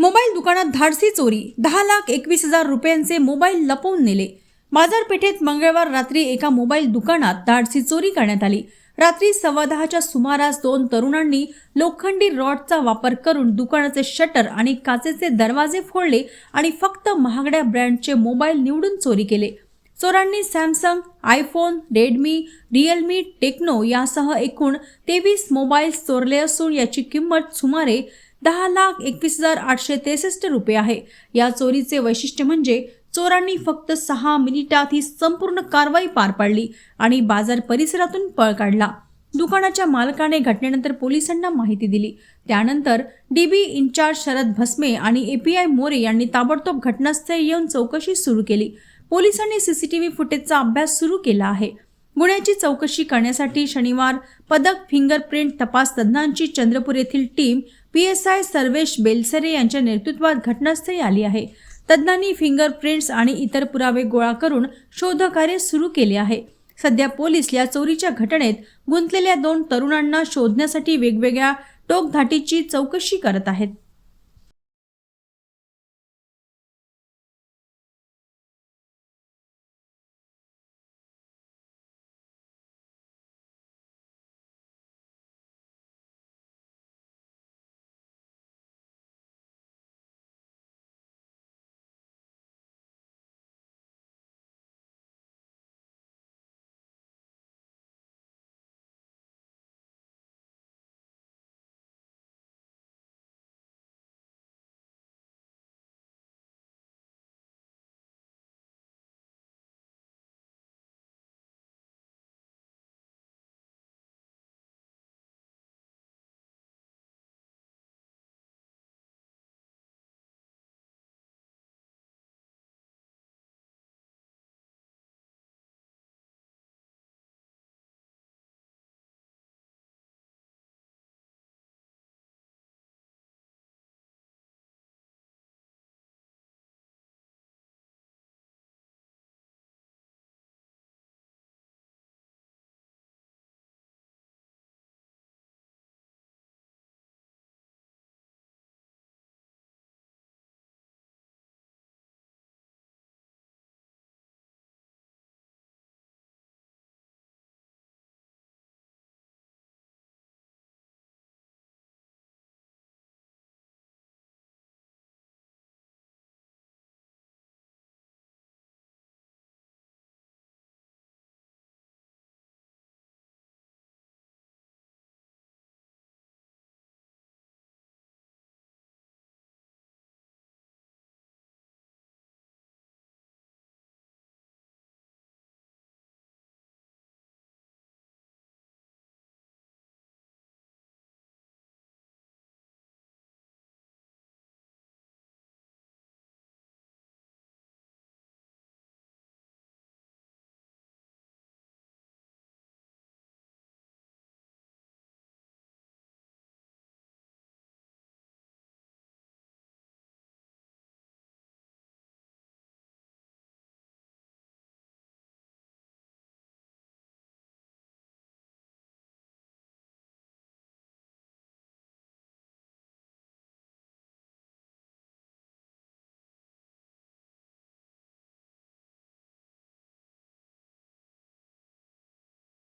Mobile दुकानात धाडसी चोरी. दहा लाख एकवीस हजार रुपयांचे मोबाईल लपवून नेले. बाजारपेठेत मंगळवार रात्री एका मोबाईल दुकानात धाडसी चोरी करण्यात आली. रात्री सव्वा दहाच्या सुमारास दोन तरुणांनी लोखंडी रॉडचा वापर करून दुकानाचे शटर आणि काचेचे दरवाजे फोडले आणि फक्त महागड्या ब्रँडचे मोबाईल निवडून चोरी केले. चोरांनी Samsung iPhone Redmi Realme Tecno यासह एकूण तेवीस मोबाईल्स चोरले असून याची किंमत सुमारे दहा लाख एकवीस हजार आठशे त्रेसष्ट रुपये आहे. या चोरीचे वैशिष्ट्य म्हणजे चोरांनी फक्त सहा मिनिटात ही संपूर्ण कारवाई पार पाडली आणि बाजार परिसरातून पळ काढला. दुकानाच्या मालकाने घटनेनंतर पोलिसांना माहिती दिली. त्यानंतर डीबी इन्चार्ज शरद भस्मे आणि एपीआय मोरे यांनी ताबडतोब घटनास्थळी येऊन चौकशी सुरू केली. पोलिसांनी सीसीटीव्ही फुटेजचा अभ्यास सुरू केला आहे. गुन्ह्याची चौकशी करण्यासाठी शनिवार पदक फिंगरप्रिंट तपास तज्ज्ञांची चंद्रपूर येथील team P S I Sarvesh Belsare यांच्या नेतृत्वात घटनास्थळी आली आहे. तज्ज्ञांनी फिंगरप्रिंट्स आणि इतर पुरावे गोळा करून शोधकार्य सुरू केले आहे. सध्या पोलीस या चोरीच्या घटनेत गुंतलेल्या दोन तरुणांना शोधण्यासाठी वेगवेगळ्या टोकधाटीची चौकशी करत आहेत.